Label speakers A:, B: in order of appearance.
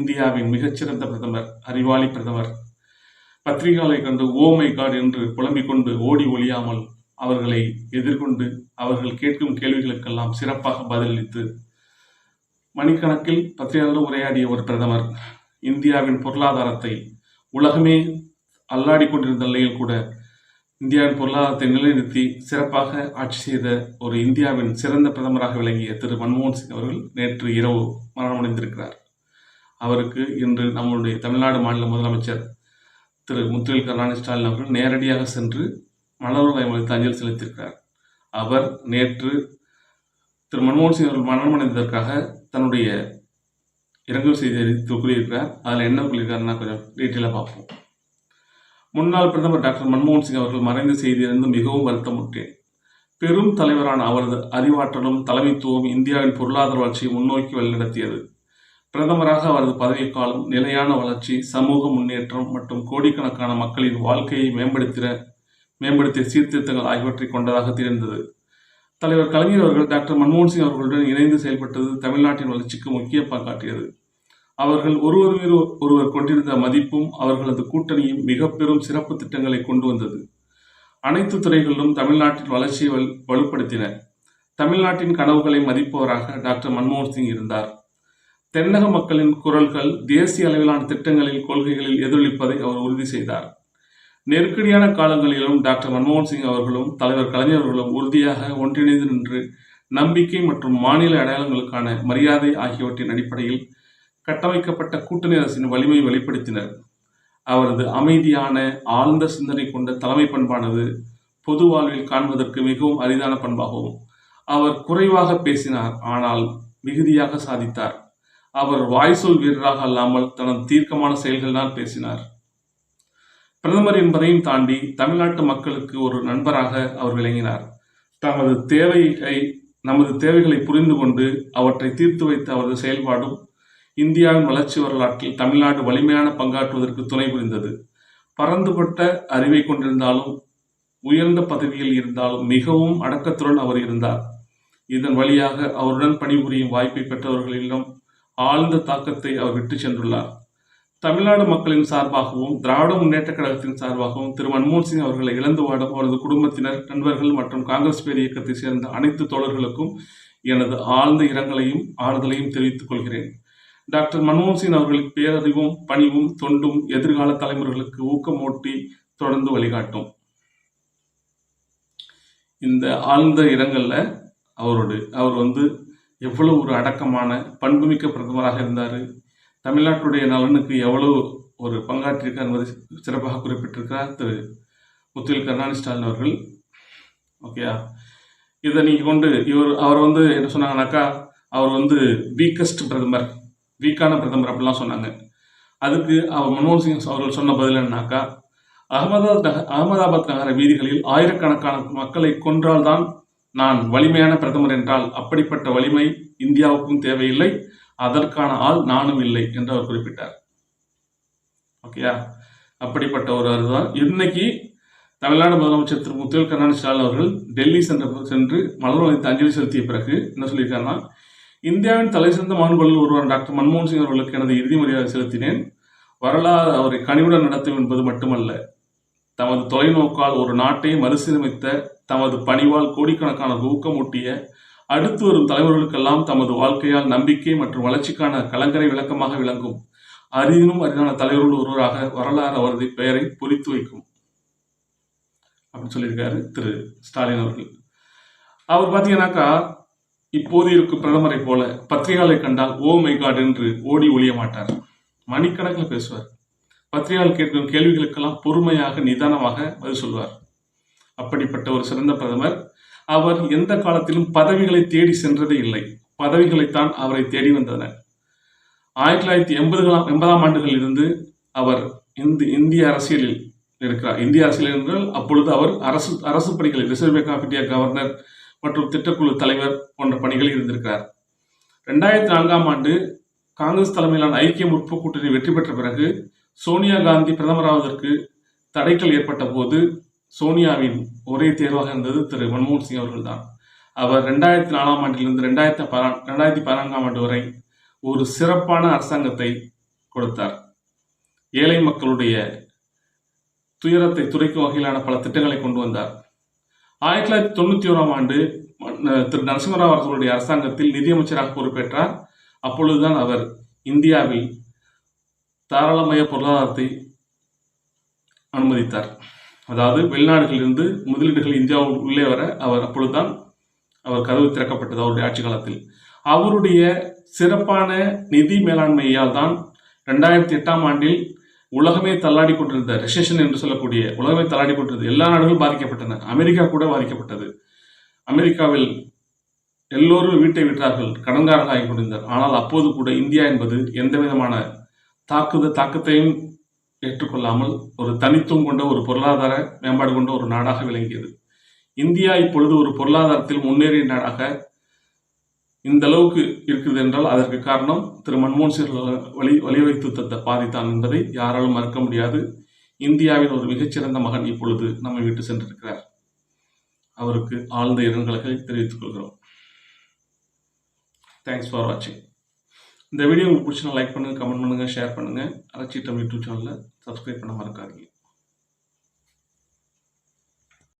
A: இந்தியாவின் மிகச்சிறந்த பிரதமர் அறிவாளி பிரதமர். பத்திரிகைகளை கண்டு ஓமை காடு காட் என்று புலம்பிக் கொண்டு ஓடி ஒழியாமல் அவர்களை எதிர்கொண்டு அவர்கள் கேட்கும் கேள்விகளுக்கெல்லாம் சிறப்பாக பதிலளித்து மணிக்கணக்கில் பத்திரிகையாளர் உரையாடிய ஒரு பிரதமர் இந்தியாவின் பொருளாதாரத்தை உலகமே அல்லாடி கொண்டிருந்த நிலையில் கூட இந்தியாவின் பொருளாதாரத்தை நிலைநிறுத்தி சிறப்பாக ஆட்சி செய்த ஒரு இந்தியாவின் சிறந்த பிரதமராக விளங்கிய திரு மன்மோகன் சிங் அவர்கள் நேற்று இரவு மரணமடைந்திருக்கிறார். அவருக்கு இன்று நம்மளுடைய தமிழ்நாடு மாநில முதலமைச்சர் திரு முத்துவேல் கருணாநிதி ஸ்டாலின் அவர்கள் நேரடியாக சென்று மலர்வலை வைத்து அஞ்சலி செலுத்தியிருக்கிறார். அவர் நேற்று திரு மன்மோகன் சிங் அவர்கள் மரணமடைந்ததற்காக தன்னுடைய இரங்கல் செய்தி அறிவித்து கூறியிருக்கிறார். அதில் என்ன கூறியிருக்காருன்னா கொஞ்சம் டீட்டெயிலாக பார்ப்போம். முன்னாள் பிரதமர் டாக்டர் மன்மோகன் சிங் அவர்கள் மறைந்த செய்தியிலிருந்து மிகவும் வருத்தமுற்றேன். பெரும் தலைவரான அவரது அறிவாற்றலும் தலைமைத்துவம் இந்தியாவின் பொருளாதார வளர்ச்சியை முன்னோக்கி வழிநடத்தியது. பிரதமராக அவரது பதவிக்காலம் நிலையான வளர்ச்சி சமூக முன்னேற்றம் மற்றும் கோடிக்கணக்கான மக்களின் வாழ்க்கையை மேம்படுத்திட மேம்படுத்திய சீர்திருத்தங்கள் ஆகியவற்றை கொண்டதாக திகழ்ந்தது. தலைவர் கலைஞர் அவர்கள் டாக்டர் மன்மோகன் சிங் அவர்களுடன் இணைந்து செயல்பட்டது தமிழ்நாட்டின் வளர்ச்சிக்கு முக்கிய பங்காற்றியது. அவர்கள் ஒருவர் மீது ஒருவர் கொண்டிருந்த மதிப்பும் அவர்களது கூட்டணியும் மிக பெரும் சிறப்பு திட்டங்களை கொண்டு வந்தது. அனைத்து துறைகளிலும் தமிழ்நாட்டின் வளர்ச்சியை வலு- வலுப்படுத்தின. தமிழ்நாட்டின் கனவுகளை மதிப்பவராக டாக்டர் மன்மோகன் சிங் இருந்தார். தென்னக மக்களின் குரல்கள் தேசிய அளவிலான திட்டங்களில் கொள்கைகளில் எதிரொலிப்பதை அவர் உறுதி செய்தார். நெருக்கடியான காலங்களிலும் டாக்டர் மன்மோகன் சிங் அவர்களும் தலைவர் கலைஞர் அவர்களும் உறுதியாக ஒன்றிணைந்து நின்று நம்பிக்கை மற்றும் மாநில அடையாளங்களுக்கான மரியாதை ஆகியவற்றின் அடிப்படையில் கட்டமைக்கப்பட்ட கூட்டணி அரசின் வலிமையை வெளிப்படுத்தினர். அவரது அமைதியான ஆழ்ந்த சிந்தனை கொண்ட தலைமை பண்பானது பொது வாழ்வில் காண்பதற்கு மிகவும் அரிதான பண்பாகும். அவர் குறைவாக பேசினார் ஆனால் மிகுதியாக சாதித்தார். அவர் வாய்சொல் வீரராக அல்லாமல் தனது தீர்க்கமான செயல்கள்தான் பேசினார். பிரதமர் என்பதையும் தாண்டி தமிழ்நாட்டு மக்களுக்கு ஒரு நண்பராக அவர் விளங்கினார். தமது தேவையை நமது தேவைகளை புரிந்து கொண்டு அவற்றை தீர்த்து வைத்த அவரது செயல்பாடும் இந்தியாவின் வளர்ச்சி வரலாற்றில் தமிழ்நாடு வலிமையான பங்காற்றுவதற்கு துணை புரிந்தது. பரந்துபட்ட அறிவை கொண்டிருந்தாலும் உயர்ந்த பதவியில் இருந்தாலும் மிகவும் அடக்கத்துடன் அவர் இருந்தார். இதன் வழியாக அவருடன் பணிபுரியும் வாய்ப்பை பெற்றவர்களிடம் ஆழ்ந்த தாக்கத்தை அவர் விட்டு சென்றுள்ளார். தமிழ்நாடு மக்களின் சார்பாகவும் திராவிட முன்னேற்ற கழகத்தின் சார்பாகவும் திரு மன்மோகன் சிங் அவர்களை இழந்து வாடும் அவரது குடும்பத்தினர் நண்பர்கள் மற்றும் காங்கிரஸ் பேர் இயக்கத்தை சேர்ந்த அனைத்து தோழர்களுக்கும் எனது ஆழ்ந்த இரங்கலையும் ஆறுதலையும் தெரிவித்துக் கொள்கிறேன். டாக்டர் மன்மோகன் சிங் அவர்களின் பேரறிவும் பணிவும் தொண்டும் எதிர்கால தலைமுறைகளுக்கு ஊக்கமூட்டி தொடர்ந்து வழிகாட்டும். இந்த ஆழ்ந்த இரங்கல்ல அவரோடு அவர் வந்து எவ்வளவு ஒரு அடக்கமான பண்புமிக்க பிரதமராக இருந்தார். தமிழ்நாட்டுடைய நலனுக்கு எவ்வளவு ஒரு பங்காற்றியிருக்கார் என்பதை சிறப்பாக குறிப்பிட்டிருக்கிறார் திரு. முத்துவேல் கருணாநிதி ஸ்டாலின் அவர்கள். ஓகேயா இதை நீங்கள் கொண்டு இவர் அவர் வந்து என்ன சொன்னாங்கனாக்கா அவர் வந்து வீக்கஸ்ட் பிரதமர் வீக்கான பிரதமர் அப்படிலாம் சொன்னாங்க. அதுக்கு அவர் மன்மோகன் சிங் அவர்கள் சொன்ன பதில் என்னன்னாக்கா அகமதாபாத் நக அகமதாபாத் நகர வீதிகளில் ஆயிரக்கணக்கான மக்களை கொன்றால்தான் நான் வலிமையான பிரதமர் என்றால் அப்படிப்பட்ட வலிமை இந்தியாவுக்கும் தேவையில்லை. அதற்கான ஆள் நானும் இல்லை என்று அவர் குறிப்பிட்டார். ஓகேயா அப்படிப்பட்ட ஒரு அதுதான் இன்னைக்கு தமிழ்நாடு முதலமைச்சர் திரு முத்துவேல் கருணாநிதி ஸ்டாலின் அவர்கள் டெல்லி சென்ற சென்று மலர் வைத்து அஞ்சலி செலுத்திய பிறகு என்ன சொல்லியிருக்காருன்னா இந்தியாவின் தலை சிறந்த மாண்புகளில் ஒருவர் டாக்டர் மன்மோகன் சிங் அவர்களுக்கு எனது இறுதி மரியாதை செலுத்தினேன். வரலாறு அவரை கனிவுடன் நடத்தும் என்பது மட்டுமல்ல தமது தொலைநோக்கால் ஒரு நாட்டை மறுசீரமைத்த தமது பணிவால் கோடிக்கணக்கான ஊக்கமூட்டிய அடுத்து வரும் தலைவர்களுக்கெல்லாம் தமது வாழ்க்கையால் நம்பிக்கை மற்றும் வளர்ச்சிக்கான கலங்கரை விளக்கமாக விளங்கும். அரிதினும் அரிதான தலைவர்கள் ஒருவராக வரலாறு அவரது பெயரை பொறித்து வைக்கும். அப்படின்னு சொல்லியிருக்காரு திரு ஸ்டாலின் அவர்கள். அவர் பார்த்தீங்கன்னாக்கா இப்போது இருக்கும் பிரதமரை போல பத்திரிகையாளரை கண்டால் ஓ மை காட் என்று ஓடி ஒழிய மாட்டார். மணிக்கணக்கில் பேசுவார். பத்திரிகையாளர் கேட்கும் கேள்விகளுக்கெல்லாம் பொறுமையாக நிதானமாக பதில் சொல்வார். அப்படிப்பட்ட ஒரு சிறந்த பிரதமர் அவர் எந்த காலத்திலும் பதவிகளை தேடி சென்றதே இல்லை. பதவிகளைத்தான் அவரை தேடி வந்தன ஆயிரத்தி தொள்ளாயிரத்தி எண்பதுகளாம் எண்பதாம் ஆண்டுகளில் இருந்து அவர் இந்த இந்திய அரசியலில் இருக்கிறார். இந்திய அரசியல் என்றால் அப்பொழுது அவர் அரசு அரசு பணிகளில் reserve bank of India governor மற்றும் திட்டக்குழு தலைவர் போன்ற பணிகளில் இருந்திருக்கிறார். ரெண்டாயிரத்தி நான்காம் ஆண்டு காங்கிரஸ் தலைமையிலான ஐக்கிய முற்போக்கு கூட்டணி வெற்றி பெற்ற பிறகு சோனியா காந்தி பிரதமராவதற்கு தடைக்கல் ஏற்பட்ட போது சோனியாவின் ஒரே தேர்வாக இருந்தது திரு மன்மோகன் சிங் அவர்கள்தான். அவர் ரெண்டாயிரத்தி நாலாம் ஆண்டிலிருந்து ரெண்டாயிரத்தி பதா ரெண்டாயிரத்தி பதினான்காம் ஆண்டு வரை ஒரு சிறப்பான அரசாங்கத்தை கொடுத்தார். ஏழை மக்களுடைய துயரத்தை துடைக்கும் வகையிலான பல திட்டங்களை கொண்டு வந்தார். ஆயிரத்தி தொள்ளாயிரத்தி தொண்ணூற்றி ஓராம் ஆண்டு திரு நரசிம்மராவ் அவர்களுடைய அரசாங்கத்தில் நிதியமைச்சராக பொறுப்பேற்றார். அப்பொழுதுதான் அவர் இந்தியாவில் தாராளமய பொருளாதாரத்தை அனுமதித்தார். அதாவது வெளிநாடுகளிலிருந்து முதலீடுகள் இந்தியாவுக்கு உள்ளே வர அவர் அப்பொழுதுதான் அவர் கதவு திறக்கப்பட்டது அவருடைய ஆட்சி காலத்தில். அவருடைய சிறப்பான நிதி மேலாண்மையால் தான் ரெண்டாயிரத்தி எட்டாம் ஆண்டில் உலகமே தள்ளாடி கொண்டிருந்த ரெசேஷன் என்று சொல்லக்கூடிய உலகமே தள்ளாடி கொண்டிருந்தது எல்லா நாடுகளும் பாதிக்கப்பட்டன. அமெரிக்கா கூட பாதிக்கப்பட்டது. அமெரிக்காவில் எல்லோரும் வீட்டை விட்டார்கள் கடன்காரர்களாகி கொண்டிருந்தார். ஆனால் அப்போது கூட இந்தியா என்பது எந்த விதமான தாக்குதல் தாக்கத்தையும் ஏற்றுக்கொள்ளாமல் ஒரு தனித்துவம் கொண்ட ஒரு பொருளாதார மேம்பாடு கொண்ட ஒரு நாடாக விளங்கியது. இந்தியா இப்பொழுது ஒரு பொருளாதாரத்தில் முன்னேறிய நாடாக இந்த அளவுக்கு இருக்குது என்றால் அதற்கு காரணம் திரு மன்மோகன் சிங் வழி வழிவகுத்து தந்த பாதித்தான் என்பதை யாராலும் மறக்க முடியாது. இந்தியாவின் ஒரு மிகச்சிறந்த மகன் இப்பொழுது நம்மை விட்டு சென்றிருக்கிறார். அவருக்கு ஆழ்ந்த இரங்கல்களை தெரிவித்துக் கொள்கிறோம். தேங்க்ஸ் ஃபார் வாட்சிங் இந்த வீடியோ உங்களுக்கு பிடிச்சினா லைக் பண்ணுங்கள் கமெண்ட் பண்ணுங்கள் ஷேர் பண்ணுங்கள் அலட்சிட்டம் யூடியூப் சேனலில் சப்ஸ்கிரைப் பண்ண மறக்காதீங்க.